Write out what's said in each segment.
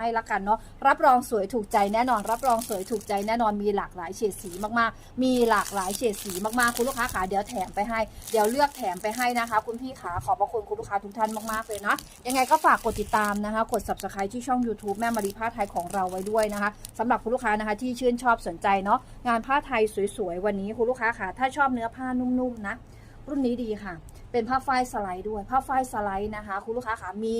ให้ละกันเนาะรับรองสวยถูกใจแน่นอน รับรองสวยถูกใจแน่นอนมีหลากหลายเฉดสีมากๆ มีหลากหลายเฉดสีมากๆคุณลูกค้าขาเดี๋ยวแถมไปให้เดี๋ยวเลือกแถมไปให้นะคะ คุณพี่ขาขอบพระคุณคุณลูกค้าทุกท่านมากๆเลยนะยังไงก็ฝากกดติดตามนะคะ กด subscribe ที่ช่อง YouTube แม่มารีผ้าไทยของเราไว้ด้วยนะคะสำหรับคุณลูกค้านะคะที่ชื่นชอบสนใจเนาะงานผ้าไทยสวยๆวันนี้คุณลูกค้าค่ะถ้าชอบเนื้อผ้านุ่มๆนะรุ่นนี้ดีค่ะ เป็นผ้าฝ้ายสไลด์ด้วยผ้าฝ้ายสไลด์นะคะ คุณลูกค้าขามี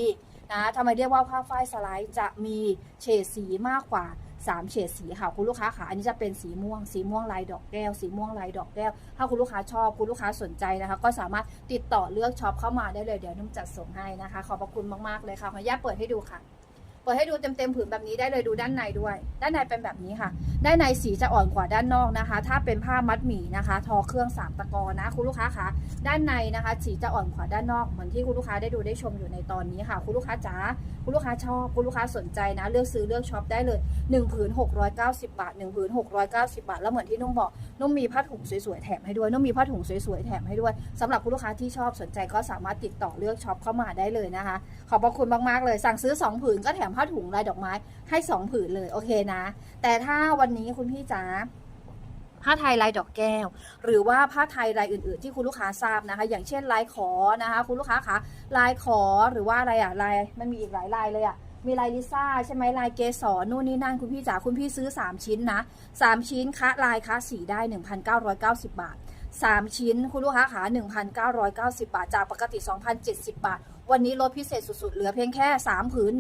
นะทำไมเรียกว่าผ้าฝ้ายสไลด์จะมีเฉดสีมากกว่า3เฉดสีค่ะคุณลูกค้าค่ะอันนี้จะเป็นสีม่วง สีม่วงลายดอกแก้ว สีม่วงลายดอกแก้ว ถ้าคุณลูกค้าชอบคุณลูกค้าสนใจนะคะ ก็สามารถติดต่อเลือกช็อปเข้ามาได้เลยเดี๋ยวนุ่มจัดส่งให้นะคะ ขอบพระคุณมากๆเลยค่ะขออนุญาตเปิดให้ดูค่ะ เปิดให้ดูเต็มๆผืนแบบนี้ได้เลยดูด้านในด้วย ด้านในเป็นแบบนี้ค่ะ ด้านในสีจะอ่อนกว่าด้านนอกนะคะ ถ้าเป็นผ้ามัดหมี่นะคะ ทอเครื่องสามตะกอนะ คุณลูกค้าคะด้านในนะคะ สีจะอ่อนกว่าด้านนอกเหมือนที่คุณลูกค้าได้ดูได้ชมอยู่ในตอนนี้ค่ะ คุณลูกค้าจ๋าคุณลูกค้าชอบคุณลูกค้าสนใจนะ เลือกซื้อเลือกช็อปได้เลย1ผืน690 บาท1ผืน690 บาท แล้วเหมือนที่นุ่มบอกนุ่มมีผ้าถุงสวยๆแถมให้ด้วยนุ่มมีผ้าถุงสวยๆแถมให้ด้วยสำหรับคุณลูกค้าที่ชอบสนใจก็สามารถติดต่อเลือกช็อปเข้ามาได้เลยนะคะ ขอบพระคุณมากๆเลย สั่งซื้อ 2 ผืนก็แถมผ้าถุงลายดอกไม้ให้2ผืนเลยโอเคนะ แต่ถ้าวันนี้คุณพี่จ๋าผ้าไทยลายดอกแก้ว หรือว่าผ้าไทยลายอื่น ๆ ที่คุณลูกค้าทราบนะคะ อย่างเช่นลายขอนะคะ คุณลูกค้าคะลายขอหรือว่าอะไรอะลายมันมีอีกหลายลายเลยอะมีลายลิซ่าใช่ไหมลายเกสรนู่นนี่นั่นคุณพี่จ๋าคุณพี่ซื้อ 3 ชิ้นนะ 3 ชิ้นคะลายคะสีได้ 1,990 บาท 3 ชิ้นคุณลูกค้าขา1,990 บาท จากปกติ 2,070 บาท วันนี้ลดพิเศษสุดๆ เหลือเพียงแค่ 3 ผืน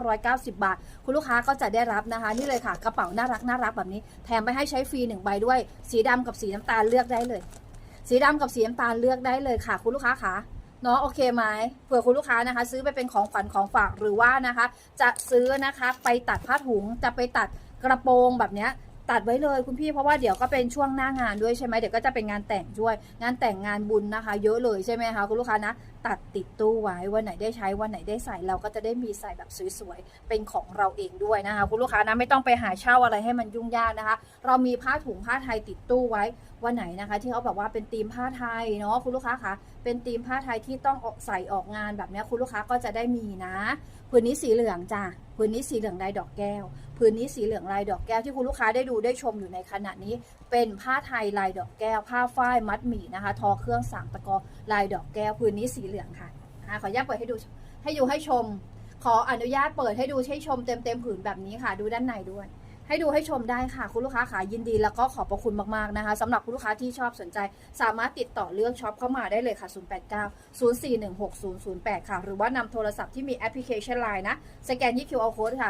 1,990 บาท คุณลูกค้าก็จะได้รับนะคะ นี่เลยค่ะ กระเป๋าน่ารักน่ารักแบบนี้ แถมไปให้ใช้ฟรี 1 ใบด้วย สีดำกับสีน้ำตาลเลือกได้เลย สีดำกับสีน้ำตาลเลือกได้เลยค่ะ คุณลูกค้าคะเนาะโอเคไหมเผื่อคุณลูกค้านะคะ ซื้อไปเป็นของขวัญของฝากหรือว่านะคะ จะซื้อนะคะไปตัดผ้าถุงจะไปตัดกระโปรงแบบเนี้ย ตัดไว้เลยคุณพี่เพราะว่าเดี๋ยวก็เป็นช่วงหน้างานด้วยใช่ไหมเดี๋ยวก็จะเป็นงานแต่งด้วย งานแต่งงานบุญนะคะ เยอะเลยใช่ไหมคะคุณลูกค้านะ ตัดติดตู้ไว้วันไหนได้ใช้วันไหนได้ใส่เราก็จะได้มีใส่แบบสวยๆเป็นของเราเองด้วยนะคะคุณลูกค้านะไม่ต้องไปหาเช่าอะไรให้มันยุ่งยากนะคะ เรามีผ้าถุงผ้าไทยติดตู้ไว้วันไหนนะคะ ที่เขาแบบว่าเป็นธีมผ้าไทยเนาะคุณลูกค้าคะเป็นธีมผ้าไทยที่ต้องออกใส่ออกงานแบบนี้คุณลูกค้าก็จะได้มีนะผืนนี้สีเหลืองจ้ะ ผืนนี้สีเหลืองลายดอกแก้วพื้นนี้สีเหลืองลายดอกแก้วที่คุณลูกค้าได้ดูได้ชมอยู่ในขณะนี้ เป็นผ้าไทยลายดอกแก้ว ผ้าฝ้ายมัดหมี่นะคะ ทอเครื่องสามตะกอลายดอกแก้วพื้นนี้สีเหลืองค่ะขออนุญาตเปิดให้ดูให้ดูให้ชม ขออนุญาตเปิดให้ดูให้ชมเต็มเต็มๆผืนแบบนี้ค่ะ ดูด้านในด้วย ให้ดูให้ชมได้ค่ะ คุณลูกค้าขายินดีแล้วก็ขอบพระคุณมากๆนะคะสำหรับคุณลูกค้าที่ชอบสนใจ สามารถติดต่อเลือกช็อปเข้ามาได้เลยค่ะ 089 0416 008 ค่ะ หรือว่านำโทรศัพท์ที่มีแอปพลิเคชัน Line นะ สแกนยี่คิวเอาโค้ดค่ะ